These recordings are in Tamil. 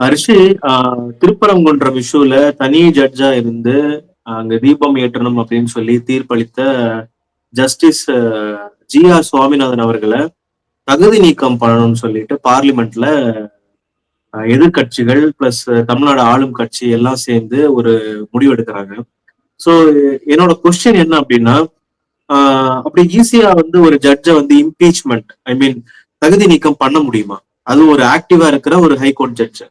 அரிசி திருப்பரங்குன்ற விஷயல தனி ஜட்ஜா இருந்து அங்க தீபம் ஏற்றணும் அப்படின்னு சொல்லி தீர்ப்பளித்த ஜஸ்டிஸ் ஜி ஆர் சுவாமிநாதன் அவர்களை தகுதி நீக்கம் பண்ணணும்னு சொல்லிட்டு பார்லிமெண்ட்ல எதிர்கட்சிகள் எதிர்க்கட்சிகள் பிளஸ் தமிழ்நாடு ஆளும் கட்சி எல்லாம் சேர்ந்து ஒரு முடிவு எடுக்கிறாங்க ஸோ என்னோட கொஸ்டின் என்ன அப்படின்னா அப்படி ஈஸியா வந்து ஒரு ஜட்ஜை வந்து இம்பீச்மெண்ட் ஐ மீன் தகுதி நீக்கம் பண்ண முடியுமா? அது ஒரு ஆக்டிவா இருக்கிற ஒரு ஹைகோர்ட் ஜட்ஜ்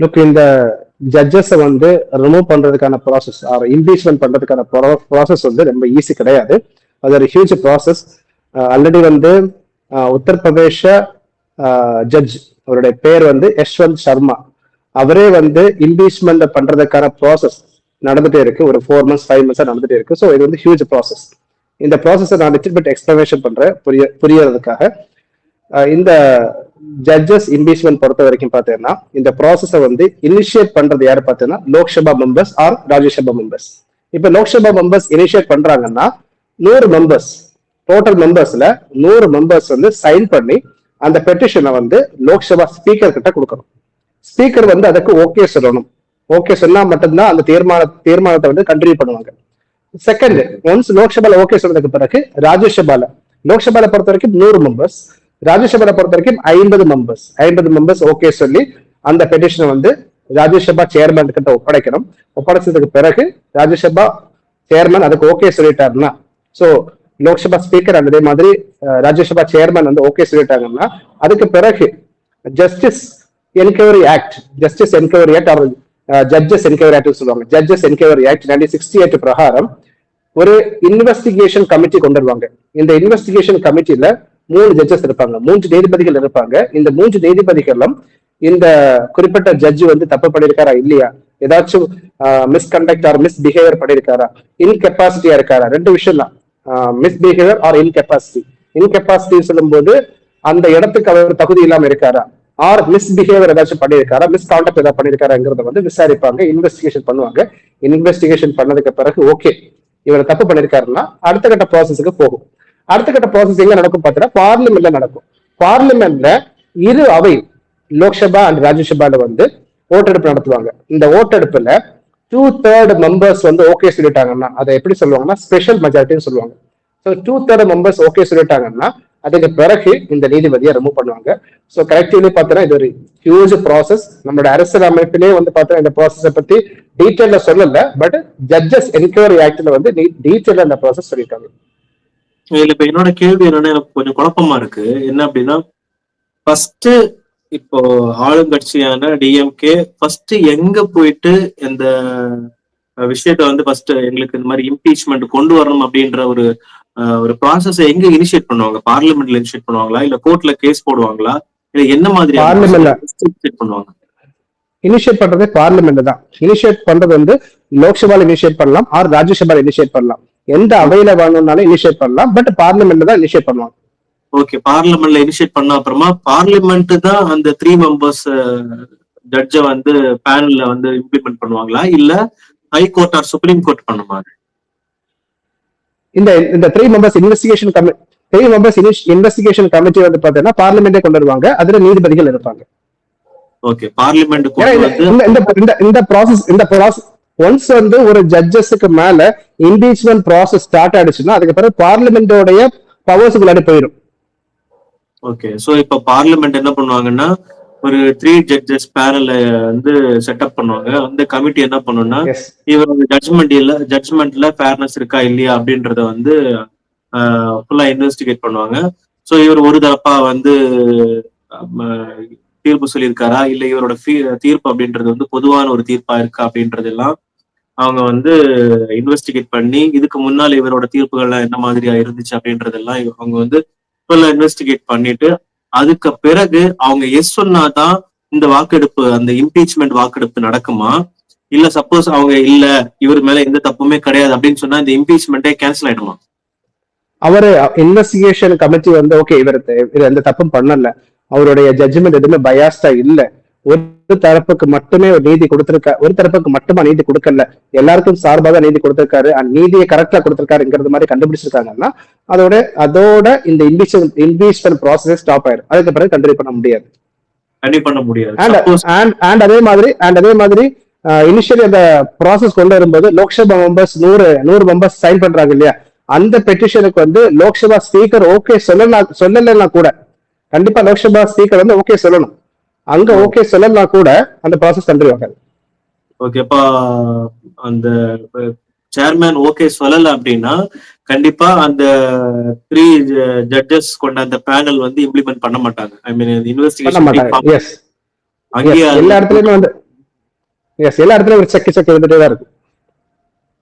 லுக் இந்த ஜட்ஜஸை வந்து ரிமூவ் பண்றதுக்கான ப்ராசஸ் ஆர் இம்பீச்மெண்ட் பண்றதுக்கான ப்ராசஸ் வந்து ரொம்ப ஈஸி கிடையாது. அது ஒரு ஹியூஜ் ப்ராசஸ் ஆல்ரெடி வந்து உத்தரப்பிரதேச ஜட்ஜ் அவருடைய பேர் வந்து யஷ்வந்த் சர்மா அவரே வந்து இம்பீச்மெண்ட் பண்றதுக்கான ப்ராசஸ் நடந்துட்டே இருக்கு. ஒரு ஃபோர் மந்த்ஸ் ஃபைவ் மந்த்ஸா நடந்துட்டே இருக்கு. ஸோ இது வந்து ஹியூஜ் ப்ராசஸ் இந்த ப்ராசஸை நான் லிட்டில் பிட் எக்ஸ்பிளனேஷன் பண்றேன். புரிய புரியறதுக்காக. இந்த ஜட்ஜஸ் இம்பீச்மெண்ட் பொறுத்த வரைக்கும் பார்த்தீங்கன்னா இந்த ப்ராசஸை வந்து இனிஷியேட் பண்றது யாரு பார்த்தீங்கன்னா Lok Sabha members or Rajya Sabha members இப்ப லோக்சபா மெம்பர்ஸ் இனிஷியேட் பண்றாங்கன்னா நூறு மெம்பர்ஸ் டோட்டல் மெம்பர்ஸ்ல நூறு மெம்பர்ஸ் வந்து சைன் பண்ணி அந்த பெட்டிஷனை வந்து லோக்சபா ஸ்பீக்கர் கிட்ட கொடுக்கணும். ஸ்பீக்கர் வந்து அதுக்கு ஓகே சொல்லணும். ஓகே சொன்னா மட்டும்தான் அந்த தீர்மான தீர்மானத்தை வந்து கண்டினியூ பண்ணுவாங்க. செகண்ட் ஒன்ஸ் லோக்சபால ஓகே சொன்னதுக்கு பிறகு ராஜ்யசபால லோக்சபால பொறுத்த வரைக்கும் நூறு மெம்பர்ஸ் ராஜ்யசபா பொறுத்த வரைக்கும் ஐம்பது மெம்பர்ஸ் ஐம்பது மெம்பர்ஸ் ஓகே சொல்லி அந்த பெட்டிஷனை வந்து ராஜ்யசபா சேர்மன் கிட்ட ஒப்படைக்கணும். ஒப்படைச்சதுக்கு பிறகு ராஜ்யசபா சேர்மன் அதுக்கு ஓகே சொல்லிட்டாருன்னா சோ லோக்சபா ஸ்பீக்கர் அதே மாதிரி ராஜ்யசபா சேர்மன் வந்து ஓகே சொல்லிட்டாங்கன்னா அதுக்கு பிறகு justice enquiry act justice enquiry act அவர் ஜட்ஜஸ் என்கொயரி ஆக்ட் சொல்லுவாங்க. Judges enquiry act nineteen sixty eight பிரகாரம் ஒரு இன்வெஸ்டிகேஷன் கமிட்டி கொண்டு வருவாங்க. இந்த இன்வெஸ்டிகேஷன் கமிட்டியில மூணு ஜட்ஜஸ் இருப்பாங்க. மூன்று நீதிபதிகள் இருப்பாங்க. இந்த மூன்று நீதிபதிகளும் இந்த குறிப்பிட்ட ஜட்ஜ் வந்து தப்பு பண்ணிருக்காரா இல்லையா? ஏதாச்சும் மிஸ்கண்டக்ட் ஆர் மிஸ் பிஹேவியர் பண்ணிருக்காரா இன்கெப்பாசிட்டியா இருக்காரா? ரெண்டு விஷயம் தான். மிஸ்பிஹேவியர் ஆர் இன்கெப்பாசிட்டி இன்கெப்பாசிட்டி சொல்லும்போது அந்த இடத்துக்கு அவர் தகுதி இல்லாம இருக்காரா? ஆர் மிஸ்பிஹேவியர் ஏதாச்சும் பண்ணியிருக்காரா? மிஸ் கான்டாக்ட் ஏதாவது பண்ணியிருக்காராங்கிறத வந்து விசாரிப்பாங்க. இன்வெஸ்டிகேஷன் பண்ணுவாங்க. இன்வெஸ்டிகேஷன் பண்ணதுக்கு பிறகு ஓகே இவர் தப்பு பண்ணிருக்காருன்னா அடுத்த கட்ட ப்ராசஸுக்கு போகும். அடுத்த கட்ட ப்ராசஸ் எங்க நடக்கும் பார்த்தீங்கன்னா பார்லிமெண்ட்ல நடக்கும். பார்லிமெண்ட்ல இரு அவை லோக்சபா அண்ட் ராஜ்யசபால வந்து ஓட்டெடுப்பு நடத்துவாங்க. இந்த ஓட்டெடுப்புல டூ தேர்ட் மெம்பர்ஸ் வந்து ஓகே சொல்லிட்டாங்கன்னா அதை எப்படி சொல்லுவாங்கன்னா ஸ்பெஷல் மெஜாரிட்டின்னு சொல்லுவாங்க. So two third members okay சொல்லிட்டாங்கன்னா அதுக்கு பிறகு இந்த நீதிபதியை ரிமூவ் பண்ணுவாங்க. ஸோ கரெக்டிவ்லி பார்த்தோன்னா இது ஒரு ஹியூஜ் ப்ராசஸ் நம்மளோட அரசியல் அமைப்பிலே வந்து பார்த்தோன்னா இந்த ப்ராசஸை பத்தி டீட்டெயில சொல்லல பட் ஜட்ஜஸ் என்கொயரி ஆக்டில் வந்து டீட்டெயில இந்த ப்ராசஸ் சொல்லியிருக்காங்க. இதுல இப்ப என்னோட கேள்வி என்னன்னா எனக்கு கொஞ்சம் குழப்பமா இருக்கு. என்ன அப்படின்னா ஃபர்ஸ்ட் இப்போ ஆளுங்கட்சியான டிஎம்கே ஃபர்ஸ்ட் எங்க போயிட்டு இந்த விஷயத்த வந்து ஃபர்ஸ்ட் எங்களுக்கு இந்த மாதிரி இம்பீச்மெண்ட் கொண்டு வரணும் அப்படின்ற ஒரு ஒரு ப்ராசஸ் எங்க இனிஷியேட் பண்ணுவாங்க? பார்லிமெண்ட்ல இனிஷியேட் பண்ணுவாங்களா? இல்ல கோர்ட்ல கேஸ் போடுவாங்களா? இல்ல என்ன மாதிரி Parliament ல. இனிஷியேட் பண்ணுவாங்க? இனிஷியேட் பண்றதே பார்லிமெண்ட் தான். இனிஷியேட் பண்றது வந்து லோக்சபால இனிஷியேட் பண்ணலாம் ஆர் ராஜ்யசபால இனிஷியேட் பண்ணலாம். எந்த அவையில வேணும்னாலும் இனிஷியேட் பண்ணலாம். பட் பார்லிமெண்ட் தான் இனிஷியேட் பண்ணுவாங்க. ஓகே பார்லிமெண்ட்ல இனிஷியேட் பண்ண அப்புறமா பார்லிமெண்ட் தான் அந்த த்ரீ மெம்பர்ஸ் ஜட்ஜ வந்து பேனல்ல வந்து இம்ப்ளிமெண்ட் பண்ணுவாங்களா? இல்ல high court or supreme court பண்ணுமா இந்த இந்த three members investigation committee three members investigation committee வந்து பாத்தீங்கன்னா பார்லிமெண்டே கொண்டு வருவாங்க. அதுல நீதிபதிகள் இருப்பாங்க. ஓகே பார்லிமெண்ட் இந்த இந்த இந்த ப்ராசஸ் இந்த ப்ராசஸ் ஒன்ஸ் வந்து ஒரு ஜட்ஜஸுக்கு மேல இம்பீச்மெண்ட் ப்ராசஸ் ஸ்டார்ட் ஆயிடுச்சுன்னா அதுக்கு பிறகு பார்லிமெண்டோடைய பவர்ஸுக்குள்ளாடி போயிடும் ஓகே சோ இப்ப பார்லிமெண்ட் என்ன பண்ணுவாங்கன்னா ஒரு த்ரீ ஜட்ஜஸ் பேனல வந்து செட்டப் பண்ணுவாங்க. அந்த கமிட்டி என்ன பண்ணும்னா எஸ் இவரோட ஜட்ஜ்மெண்ட் இல்ல ஜட்ஜ்மெண்ட்ல ஃபேர்னஸ் இருக்கா இல்லையா அப்படின்றத வந்து ஃபுல்லா இன்வெஸ்டிகேட் பண்ணுவாங்க. சோ இவர் ஒரு தரப்பா வந்து தீர்ப்பு சொல்லியிருக்காரா? இல்ல இவரோட தீர்ப்பு அப்படின்றது வந்து பொதுவான ஒரு தீர்ப்பா இருக்கா அப்படின்றது எல்லாம் அவங்க வந்து இன்வெஸ்டிகேட் பண்ணி இதுக்கு முன்னால் இவரோட தீர்ப்புகள்லாம் என்ன மாதிரியா இருந்துச்சு அப்படின்றதெல்லாம் அவங்க வந்து இப்பெல்லாம் இன்வெஸ்டிகேட் பண்ணிட்டு அதுக்கு பிறகு அவங்க எஸ் சொன்னாதான் இந்த வாக்கெடுப்பு அந்த இம்பீச்மெண்ட் வாக்கெடுப்பு நடக்குமா? இல்ல சப்போஸ் அவங்க இல்ல இவர் மேல எந்த தப்புமே கிடையாது அப்படின்னு சொன்னா இந்த இம்பீச்மெண்டே கேன்சல் ஆயிடுமா? அவரு இன்வெஸ்டிகேஷன் கமிட்டி வந்து ஓகே இவர் எந்த தப்பும் பண்ணல. அவருடைய ஜட்ஜ்மெண்ட் எதுவுமே பயாஸ்டா இல்லை. ஒரு தரப்புக்கு மட்டுமே ஒரு நீதி கொடுத்திருக்கா ஒரு தரப்புக்கு மட்டுமா நீதி கொடுக்கல. எல்லாருக்கும் சார்பாக நீதி கொடுத்திருக்காரு. and நீதியை கரெக்டா கொடுத்திருக்காருங்கிறது மாதிரி கண்டுபிடிச்சிருக்காங்கன்னா அதோட அதோட இந்த இம்பீச்மெண்ட் இம்பீச்மெண்ட் ப்ராசஸ் ஸ்டாப் ஆயிடும் அதுக்கு பிறகு கண்டினியூ பண்ண முடியாது. கண்டிப்பா பண்ண முடியாது. And- Suppose- அண்ட் அண்ட் அதே மாதிரி அண்ட் அதே மாதிரி இனிஷியலி அந்த ப்ராசஸ் கொண்டு வரும்போது லோக்சபா மெம்பர்ஸ் நூறு நூறு மெம்பர்ஸ் சைன் பண்றாங்க இல்லையா? அந்த பெட்டிஷனுக்கு வந்து லோக்சபா ஸ்பீக்கர் ஓகே சொல்லலாம் சொல்லலைன்னா கூட கண்டிப்பா லோக்சபா ஸ்பீக்கர் வந்து ஓகே சொல்லணும். அங்க ஓகே சொல்லலாம் கூட அந்த ப்ராசஸ் கண்டினியூ ஆகாது ஓகேப்பா அந்த சேர்மேன் ஓகே சொல்லல அப்படின்னா கண்டிப்பா அந்த த்ரீ ஜட்ஜஸ் கொண்ட அந்த பேனல் வந்து இம்ப்ளிமெண்ட் பண்ண மாட்டாங்க. ஐ மீன் பண்ண இன்வெஸ்டிகேஷன் மாட்டாங்க எஸ் அங்கேயே எல்லா இடத்துலயுமே வந்து எஸ் எல்லா இடத்துலயும் ஒரு செக் செக் இருந்துட்டே தான் இருக்கு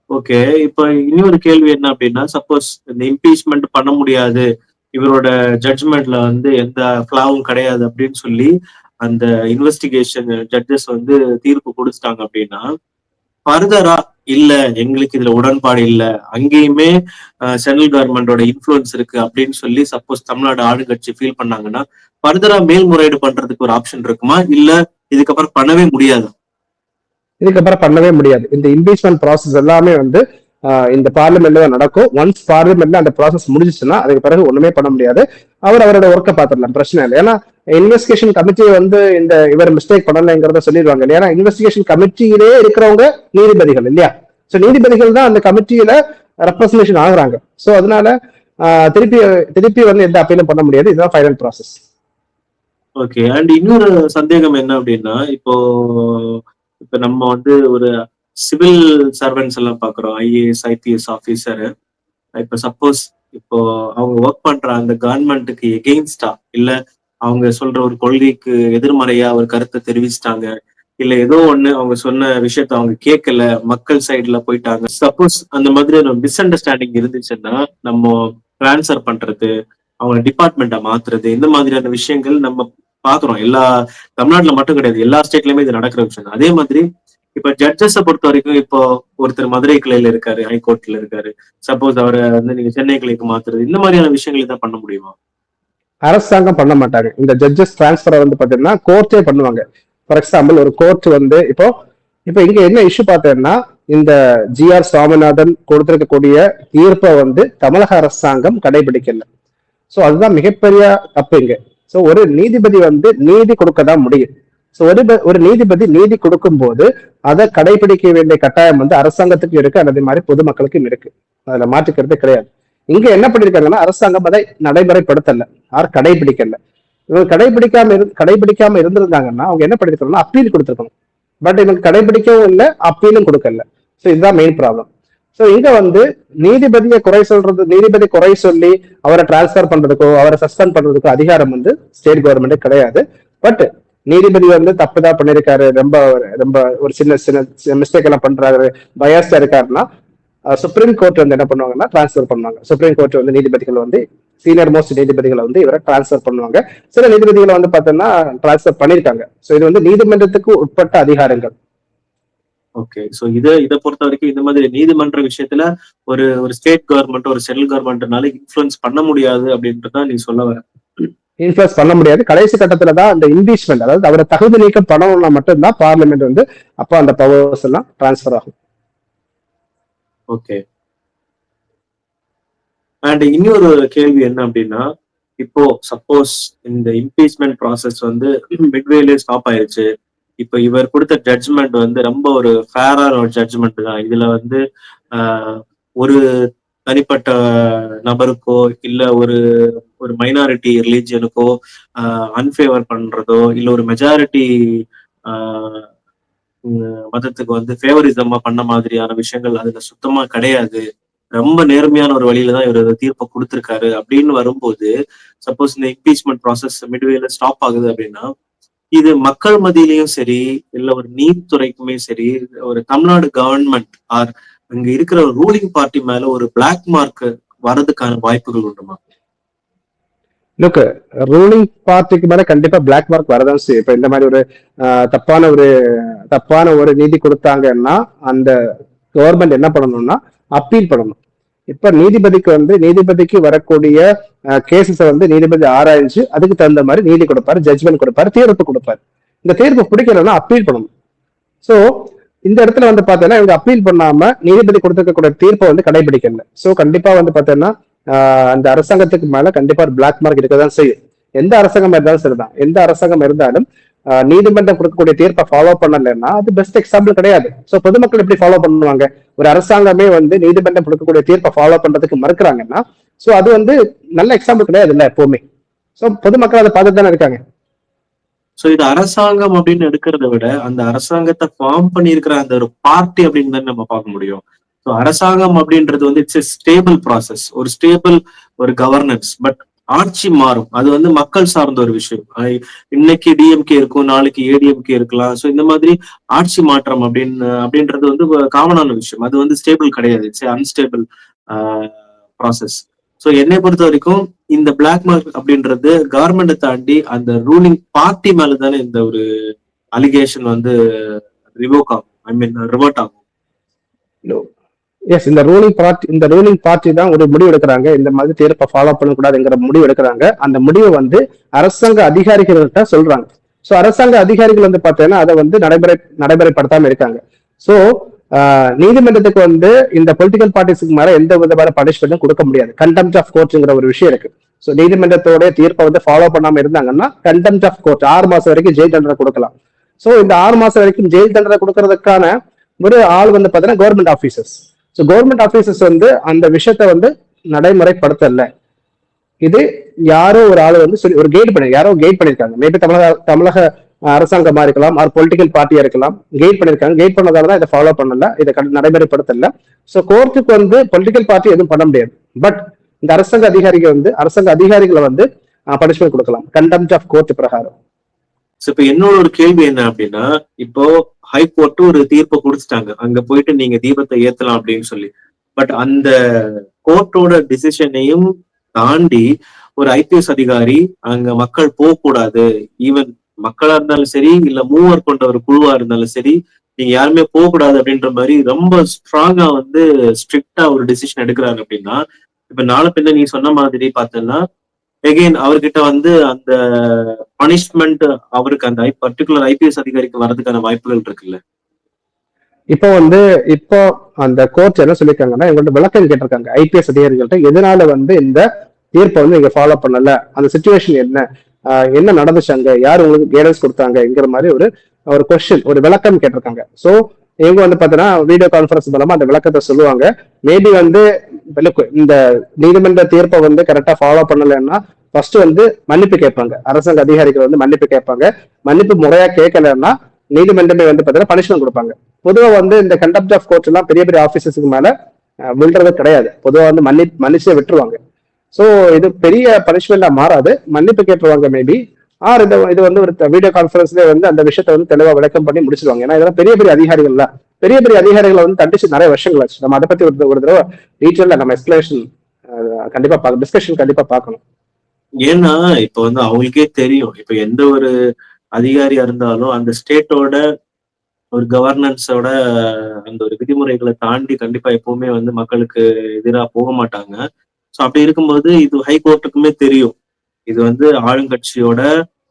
ஓகே இப்போ இன்னொரு கேள்வி என்ன அப்படின்னா சப்போஸ் இந்த இம்பீச்மெண்ட் பண்ண முடியாது. இவரோட ஜட்ஜ்மெண்ட்ல வந்து எந்த ஃபிளாவும் கிடையாது அப்படின்னு சொல்லி அந்த இன்வெஸ்டிகேஷன் ஜட்ஜஸ் வந்து தீர்ப்பு கொடுத்துட்டாங்க அப்படின்னா ஃபர்தரா இல்ல எங்களுக்கு இதுல உடன்பாடு இல்ல அங்கேயுமே சென்ட்ரல் கவர்மெண்டோட இன்ஃபுளுன்ஸ் இருக்கு அப்படின்னு சொல்லி சப்போஸ் தமிழ்நாடு ஆளுங்கட்சி ஃபீல் பண்ணாங்கன்னா ஃபர்தரா மேல்முறையீடு பண்றதுக்கு ஒரு ஆப்ஷன் இருக்குமா? இல்ல இதுக்கப்புறம் பண்ணவே முடியாது? இதுக்கப்புறம் பண்ணவே முடியாது. இந்த இம்பீச்மெண்ட் ப்ராசஸ் எல்லாமே வந்து ஆஹ், இந்த பார்லிமெண்ட்ல தான் நடக்கும். ஒன்ஸ் பார்லிமெண்ட்ல அந்த ப்ராசஸ் முடிஞ்சிச்சுன்னா அதுக்கு பிறகு ஒண்ணுமே பண்ண முடியாது. அவர் அவரோட ஒர்க்கை பார்த்துடலாம். பிரச்சனை இல்லை. ஏன்னா இன்வெஸ்டிகேஷன் கமிட்டி வந்து இந்த இவர் மிஸ்டேக் பண்ணலைங்கிறத சொல்லிடுவாங்க இல்லையா? ஏன்னா இன்வெஸ்டிகேஷன் கமிட்டியிலே இருக்கிறவங்க நீதிபதிகள் இல்லையா? ஸோ நீதிபதிகள் தான் அந்த கமிட்டியில ரெப்ரசன்டேஷன் ஆகுறாங்க. ஸோ அதனால திருப்பி திருப்பி வந்து எந்த அப்பீலும் பண்ண முடியாது. இதுதான் ஃபைனல் ப்ராசஸ் ஓகே அண்ட் இன்னொரு சந்தேகம் என்ன அப்படின்னா இப்போ இப்போ நம்ம வந்து ஒரு சிவில் சர்வன்ஸ் எல்லாம் பாக்குறோம் ஐஏஎஸ் ஐபிஎஸ் ஆஃபீஸர் இப்போ சப்போஸ் இப்போ அவங்க ஒர்க் பண்ற அந்த கவர்மெண்ட்டுக்கு எகெயின்ஸ்டா இல்ல அவங்க சொல்ற ஒரு கொள்கைக்கு எதிர்மறையா ஒரு கருத்தை தெரிவிச்சிட்டாங்க. இல்ல ஏதோ ஒண்ணு அவங்க சொன்ன விஷயத்த அவங்க கேட்கல மக்கள் சைட்ல போயிட்டாங்க. சப்போஸ் அந்த மாதிரி ஒரு மிஸ் அண்டர்ஸ்டாண்டிங் இருந்துச்சுன்னா நம்ம ட்ரான்ஸ்ஃபர் பண்றது அவங்க டிபார்ட்மெண்ட்டை மாத்துறது இந்த மாதிரியான விஷயங்கள் நம்ம பாக்குறோம். எல்லா தமிழ்நாட்டுல மட்டும் கிடையாது எல்லா ஸ்டேட்லயுமே இது நடக்கிற விஷயம் அதே மாதிரி இப்ப ஜட்ஜஸ பொறுத்த வரைக்கும் இப்போ ஒருத்தர் மதுரை கிளையில இருக்காரு ஹைகோர்ட்ல இருக்காரு. சப்போஸ் அவரை வந்து நீங்க சென்னை கிளைக்கு மாத்துறது இந்த மாதிரியான விஷயங்களை தான் பண்ண முடியுமா? அரசாங்கம் பண்ண மாட்டாங்க. இந்த ஜட்ஜஸ் டிரான்ஸ்பரை வந்து பாத்தீங்கன்னா கோர்ட்டே பண்ணுவாங்க. ஃபார் எக்ஸாம்பிள் ஒரு கோர்ட் வந்து இப்போ இப்போ இங்க என்ன இஷ்யூ பார்த்தேன்னா இந்த ஜி ஆர் சுவாமிநாதன் கொடுத்திருக்கக்கூடிய தீர்ப்பை வந்து தமிழக அரசாங்கம் கடைபிடிக்கல. சோ அதுதான் மிகப்பெரிய தப்பு இங்க. சோ ஒரு நீதிபதி வந்து நீதி கொடுக்க தான் முடியும். சோ ஒரு ஒரு நீதிபதி நீதி கொடுக்கும் போது அதை கடைபிடிக்க வேண்டிய கட்டாயம் வந்து அரசாங்கத்துக்கும் இருக்கு அதே மாதிரி பொதுமக்களுக்கும் இருக்கு. அதுல மாற்றிக்கிறது கிடையாது. இங்க என்ன பண்ணிருக்காங்கன்னா அரசாங்கம் அதை நடைமுறைப்படுத்தல யார் கடைபிடிக்கல. இவங்க கடைபிடிக்காம இரு கடைபிடிக்காம இருந்திருந்தாங்கன்னா அவங்க என்ன பண்ணிருக்கணும்னா அப்பீல் கொடுத்துருக்கணும் பட் இவங்க கடைபிடிக்கவும் இல்லை அப்பீலும் கொடுக்கல. ஸோ இதுதான் மெயின் ப்ராப்ளம் ஸோ இங்க வந்து நீதிபதியை குறை சொல்றது நீதிபதி குறை சொல்லி அவரை டிரான்ஸ்ஃபர் பண்றதுக்கோ அவரை சஸ்பெண்ட் பண்றதுக்கோ அதிகாரம் வந்து ஸ்டேட் கவர்மெண்ட் கிடையாது. பட் நீதிபதி வந்து தப்புதான் பண்ணியிருக்காரு ரொம்ப ரொம்ப ஒரு சின்ன சின்ன மிஸ்டேக் எல்லாம் பண்றாரு பயாஸ்டா இருக்காருன்னா சுப்ரீம் கோர்ட் வந்து என்ன பண்ணுவாங்கன்னா டிரான்ஸ்ஃபர் பண்ணுவாங்க. சுப்ரீம் கோர்ட் வந்து நீதிபதிகள் வந்து சீனியர் மோஸ்ட் நீதிபதிகளை வந்து இவரை டிரான்ஸ்ஃபர் பண்ணுவாங்க. சில நீதிபதிகளை வந்து பார்த்தோம்னா டிரான்ஸ்ஃபர் பண்ணிருக்காங்க ஸோ இது வந்து நீதிமன்றத்துக்கு உட்பட்ட அதிகாரங்கள். ஓகே. சோ இத இத பொறுத்த வரைக்கும் இந்த மாதிரி நீதிமன்ற விஷயத்துல ஒரு ஒரு ஸ்டேட் கவர்மெண்ட் ஒரு சென்ட்ரல் கவர்மெண்ட்னால இன்ஃபுளுன்ஸ் பண்ண முடியாது அப்படின்றதான் நீ சொல்ல வர. இன்ஃபுளுஸ் பண்ண முடியாது. கடைசி கட்டத்துல தான் அந்த இம்பீச்மெண்ட் அதாவது அவரை தகுதி நீக்கம் பண்ணணும்னா மட்டும்தான் பார்லிமெண்ட் வந்து அப்போ அந்த பவர்ஸ் எல்லாம் டிரான்ஸ்ஃபர் ஆகும். ஓகே அண்ட் இன்னொரு கேள்வி என்ன அப்படின்னா இப்போ சப்போஸ் இந்த இம்பீச்மெண்ட் ப்ராசஸ் வந்து மிட்வேலே ஸ்டாப் ஆயிருச்சு. இப்போ இவர் கொடுத்த ஜட்ஜ்மெண்ட் வந்து ரொம்ப ஒரு ஃபேரான ஒரு ஜட்ஜ்மெண்ட் தான். இதுல வந்து ஒரு தனிப்பட்ட நபருக்கோ இல்ல ஒரு ஒரு மைனாரிட்டி ரிலீஜியனுக்கோ அன்ஃபேவர் பண்றதோ இல்ல ஒரு மெஜாரிட்டி மதத்துக்கு வந்து ஃபேவரிசமா பண்ண மாதிரியான விஷயங்கள் அதுல சுத்தமா கிடையாது. ரொம்ப நேர்மையான ஒரு வழியில தான் இவர் தீர்ப்பை கொடுத்திருக்காரு. அப்படின்னு வரும்போது சப்போஸ் இந்த இம்பீச்மெண்ட் ப்ராசஸ் மிட்வேல ஸ்டாப் ஆகுது அப்படின்னா இது மக்கள் மத்தியிலயும் சரி இல்ல ஒரு நீதித்துறைக்குமே சரி ஒரு தமிழ்நாடு கவர்மெண்ட் ஆர் அங்க இருக்கிற ரூலிங் பார்ட்டி மேல ஒரு பிளாக் மார்க் வரதுக்கான வாய்ப்புகள் உண்டுமா? லுக் ரூலிங் பார்ட்டிக்கு மேல கண்டிப்பா பிளாக் மார்க் வரதான் செய்யும். இப்ப இந்த மாதிரி ஒரு தப்பான ஒரு தப்பான ஒரு நீதி கொடுத்தாங்கன்னா அந்த கவர்மெண்ட் என்ன பண்ணணும்னா அப்பீல் பண்ணணும். இப்ப நீதிபதிக்கு வந்து நீதிபதிக்கு வரக்கூடிய கேசஸை வந்து நீதிபதி ஆராய்ஞ்சு அதுக்கு தகுந்த மாதிரி நீதி கொடுப்பாரு ஜட்ஜ்மெண்ட் கொடுப்பாரு தீர்ப்பு கொடுப்பாரு. இந்த தீர்ப்பு பிடிக்கலன்னா அப்பீல் பண்ணணும். சோ இந்த இடத்துல வந்து பாத்தீங்கன்னா இவங்க அப்பீல் பண்ணாம நீதிபதி கொடுத்திருக்கக்கூடிய தீர்ப்பை வந்து கடைபிடிக்கல. சோ கண்டிப்பா வந்து பாத்தீங்கன்னா அந்த அரசாங்கத்துக்கு மேல கண்டிப்பா ஒரு பிளாக் மார்க் இருக்க தான் செய்யும். எந்த அரசாங்கம் இருந்தாலும் சரிதான். எந்த அரசாங்கம் இருந்தாலும் ஆஹ் நீதிமன்றம் கொடுக்கக்கூடிய தீர்ப்பை ஃபாலோ பண்ணலைன்னா அது பெஸ்ட் எக்ஸாம்பிள் கிடையாது. சோ பொதுமக்கள் எப்படி ஃபாலோ பண்ணுவாங்க? ஒரு அரசாங்கமே வந்து நீதிமன்றம் கொடுக்கக்கூடிய தீர்ப்பை ஃபாலோ பண்றதுக்கு மறுக்கிறாங்கன்னா சோ அது வந்து நல்ல எக்ஸாம்பிள் கிடையாது இல்ல எப்பவுமே. சோ பொதுமக்கள் அதை பார்த்துட்டு தானே இருக்காங்க. சோ இது அரசாங்கம் அப்படின்னு எடுக்கிறத விட அந்த அரசாங்கத்தை ஃபார்ம் பண்ணியிருக்கிற அந்த ஒரு பார்ட்டி அப்படின்னு தான் நம்ம பார்க்க முடியும். ஸோ அரசாங்கம் அப்படின்றது வந்து இட்ஸ் எ ஸ்டேபிள் ப்ராசஸ் ஒரு ஸ்டேபிள் ஒரு கவர்னன்ஸ் பட் ஆட்சி மாறும். அது வந்து மக்கள் சார்ந்த ஒரு விஷயம். இன்னைக்கு டிஎம்கே இருக்கும் நாளைக்கு ஏடிஎம்கே இருக்கலாம். ஸோ இந்த மாதிரி ஆட்சி மாற்றம் அப்படின்னு அப்படின்றது வந்து காமனான விஷயம். அது வந்து ஸ்டேபிள் கிடையாது. இட்ஸ் அன்ஸ்டேபிள் ப்ராசஸ் ஸோ என்னை பொறுத்த வரைக்கும் இந்த பிளாக் மார்க் அப்படின்றது கவர்மெண்ட்டை தாண்டி அந்த ரூலிங் பார்ட்டி மேல தானே இந்த ஒரு அலிகேஷன் வந்து ரிவோக் ஆகும். ஐ மீன் ரிவர்ட் ஆகும். எஸ் இந்த ரூலிங் பார்ட்டி இந்த ரூலிங் பார்ட்டி தான் ஒரு முடிவு எடுக்கிறாங்க. இந்த மாதிரி தீர்ப்பை ஃபாலோ பண்ணக்கூடாதுங்கிற முடிவு எடுக்கிறாங்க. அந்த முடிவை வந்து அரசாங்க அதிகாரிகள்கிட்ட சொல்றாங்க. ஸோ அரசாங்க அதிகாரிகள் வந்து பார்த்தீங்கன்னா அதை வந்து நடைமுறை நடைமுறைப்படுத்தாம இருக்காங்க. ஸோ நீதிமன்றத்துக்கு வந்து இந்த பொலிட்டிக்கல் பார்ட்டிஸ்க்கு மேல எந்த விதமான பனிஷ்மெண்ட்டும் கொடுக்க முடியாது. கண்டெம்ட் ஆஃப் கோர்ட்ங்கிற ஒரு விஷயம் இருக்கு. ஸோ நீதிமன்றத்தோட தீர்ப்பை வந்து ஃபாலோ பண்ணாம இருந்தாங்கன்னா கண்டெம்ட் ஆஃப் கோர்ட் ஆறு மாசம் வரைக்கும் ஜெயில் தண்டனை கொடுக்கலாம். ஸோ இந்த ஆறு மாசம் வரைக்கும் ஜெயில் தண்டனை கொடுக்கறதுக்கான ஒரு ஆள் வந்து பார்த்தீங்கன்னா government officers so government officers வந்து அந்த விஷயத்த வந்து நடைமுறைப்படுத்தல. இது யாரோ ஒரு ஆள் வந்து சொல்லி ஒரு கைட் பண்ணி யாரோ கைட் பண்ணிருக்காங்க மேபி தமிழக தமிழக அரசாங்கமா இருக்கலாம் ஆர் பொலிட்டிக்கல் பார்ட்டியா இருக்கலாம். கைட் பண்ணிருக்காங்க கைட் பண்ணதால தான் இதை ஃபாலோ பண்ணல. இதை நடைமுறைப்படுத்தல. ஸோ கோர்ட்டுக்கு வந்து பொலிட்டிக்கல் பார்ட்டி எதுவும் பண்ண முடியாது. பட் இந்த அரசாங்க அதிகாரிகள் வந்து அரசாங்க அதிகாரிகளை வந்து பனிஷ்மெண்ட் கொடுக்கலாம். கண்டெம்ட் ஆஃப் கோர்ட் பிரகாரம். இப்போ என்னோட ஒரு கேள்வி என்ன அப்படின்னா இப்போ ஹைகோர்ட் ஒரு தீர்ப்பை கொடுத்துட்டாங்க. அங்க போயிட்டு நீங்க தீபத்தை ஏத்தலாம் அப்படின்னு சொல்லி. பட் அந்த கோர்ட்டோட டிசிஷனையும் தாண்டி ஒரு ஐபிஎஸ் அதிகாரி அங்க மக்கள் போகக்கூடாது. ஈவன் மக்களா இருந்தாலும் சரி இல்ல மூவர் கொண்ட ஒரு குழுவா இருந்தாலும் சரி நீங்க யாருமே போகக்கூடாது அப்படின்ற மாதிரி ரொம்ப ஸ்ட்ராங்கா வந்து ஸ்ட்ரிக்டா ஒரு டிசிஷன் எடுக்கிறாங்க அப்படின்னா இப்ப நாளை பின்ன நீ சொன்ன மாதிரி பார்த்தோன்னா எகெயின் அவர்கிட்ட வந்து அந்த பனிஷ்மெண்ட் அவருக்கு அந்த பர்டிகுலர் ஐபிஎஸ் அதிகாரிக்கு வர்றதுக்கான வாய்ப்புகள் இருக்குல்ல? இப்போ வந்து இப்போ அந்த கோர்ட் என்ன சொல்லியிருக்காங்கன்னா எங்கள்கிட்ட விளக்கம் கேட்டிருக்காங்க. ஐபிஎஸ் அதிகாரிகள்ட்ட எதனால வந்து இந்த தீர்ப்பை வந்து நீங்க ஃபாலோ பண்ணல? அந்த சுச்சுவேஷன் என்ன? ஆஹ் என்ன நடந்துச்சு அங்க? யார் உங்களுக்கு கைடன்ஸ் கொடுத்தாங்கங்கிற மாதிரி ஒரு ஒரு கொஸ்டின் ஒரு விளக்கம் கேட்டிருக்காங்க. சோ இவங்க வந்து பாத்தீங்கன்னா வீடியோ கான்ஃபரன்ஸ் மூலமா அந்த விளக்கத்தை சொல்லுவாங்க. மேபி வந்து இந்த நீதிமன்ற தீர்ப்பை வந்து கரெக்டா ஃபாலோ பண்ணலைன்னா ஃபர்ஸ்ட் வந்து மன்னிப்பு கேட்பாங்க. அரசாங்க அதிகாரிகள் வந்து மன்னிப்பு கேட்பாங்க. மன்னிப்பு முறையா கேட்கலன்னா நீதிமன்றமே வந்து பாத்தீங்கன்னா பனிஷ்மெண்ட் கொடுப்பாங்க. பொதுவா வந்து இந்த கண்டெப்ட் ஆஃப் கோர்ட் எல்லாம் பெரிய பெரிய ஆபீசர்ஸ்க்கு மேல விழுறது கிடையாது. பொதுவா வந்து மன்னி மன்னிச்சே விட்டுருவாங்க. சோ இது பெரிய பனிஷ்மெண்டா மாறாது. மன்னிப்பு கேட்டுருவாங்க மேபி ஆர் இந்த இது வந்து ஒரு வீடியோ கான்ஃபரன்ஸ்ல வந்து அந்த விஷயத்த வந்து தெளிவாக விளக்கம் பண்ணி முடிச்சிருவாங்க. ஏன்னா இதெல்லாம் பெரிய பெரிய அதிகாரிகள்ல பெரிய பெரிய அதிகாரிகளை வந்து தண்டிச்சு நிறைய வருஷங்கள் ஆச்சு. நம்ம அதை பத்தி ஒரு ஒரு தடவை டீட்டெயில நம்ம எக்ஸ்பிளேஷன் கண்டிப்பா பார்க்கணும் டிஸ்கஷன் கண்டிப்பா பார்க்கணும். ஏன்னா இப்ப வந்து அவங்களுக்கே தெரியும். இப்ப எந்த ஒரு அதிகாரியா இருந்தாலும் அந்த ஸ்டேட்டோட ஒரு கவர்னன்ஸோட அந்த ஒரு விதிமுறைகளை தாண்டி கண்டிப்பா எப்பவுமே வந்து மக்களுக்கு எதிராக போக மாட்டாங்க. ஸோ அப்படி இருக்கும்போது இது ஹைகோர்ட்டுக்குமே தெரியும். இது வந்து ஆளுங்கட்சியோட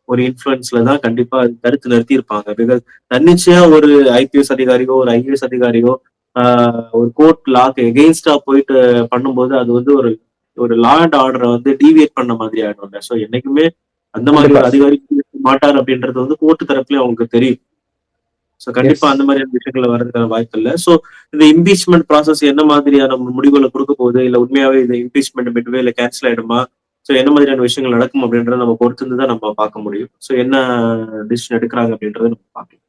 ஒரு இன்ஃபுளுன்ஸ்ல தான் கண்டிப்பா தடுத்து நிறுத்தியிருப்பாங்க. பிகாஸ் தன்னிச்சையா ஒரு ஐபிஎஸ் அதிகாரியோ ஒரு ஐஏஎஸ் அதிகாரியோ ஒரு கோர்ட் லாக்கு எகெயின்ஸ்டா போயிட்டு பண்ணும்போது அது வந்து ஒரு ஒரு லா அண்ட் ஆர்டரை வந்து டீவியேட் பண்ண மாதிரி ஆயிடும்ல. ஸோ என்னைக்குமே அந்த மாதிரி ஒரு அதிகாரி மாட்டார் அப்படின்றது வந்து கோர்ட்டு தரப்புலயும் அவங்களுக்கு தெரியும். ஸோ கண்டிப்பா. அந்த மாதிரியான விஷயங்கள் வர்றதுக்கான வாய்ப்பு இல்லை. ஸோ இந்த இம்பீச்மெண்ட் ப்ராசஸ் என்ன மாதிரியான முடிவுகளை கொடுக்க போகுது? இல்ல உண்மையாவே இந்த இம்பீச்மெண்ட் மிட்வே இல்ல கேன்சல் ஆயிடுமா? ஸோ என்ன மாதிரியான விஷயங்கள் நடக்கும் அப்படின்றத நம்ம பொறுத்திருந்து தான் நம்ம பார்க்க முடியும். ஸோ என்ன டிசிஷன் எடுக்கிறாங்க அப்படின்றத நம்ம பார்க்கலாம்.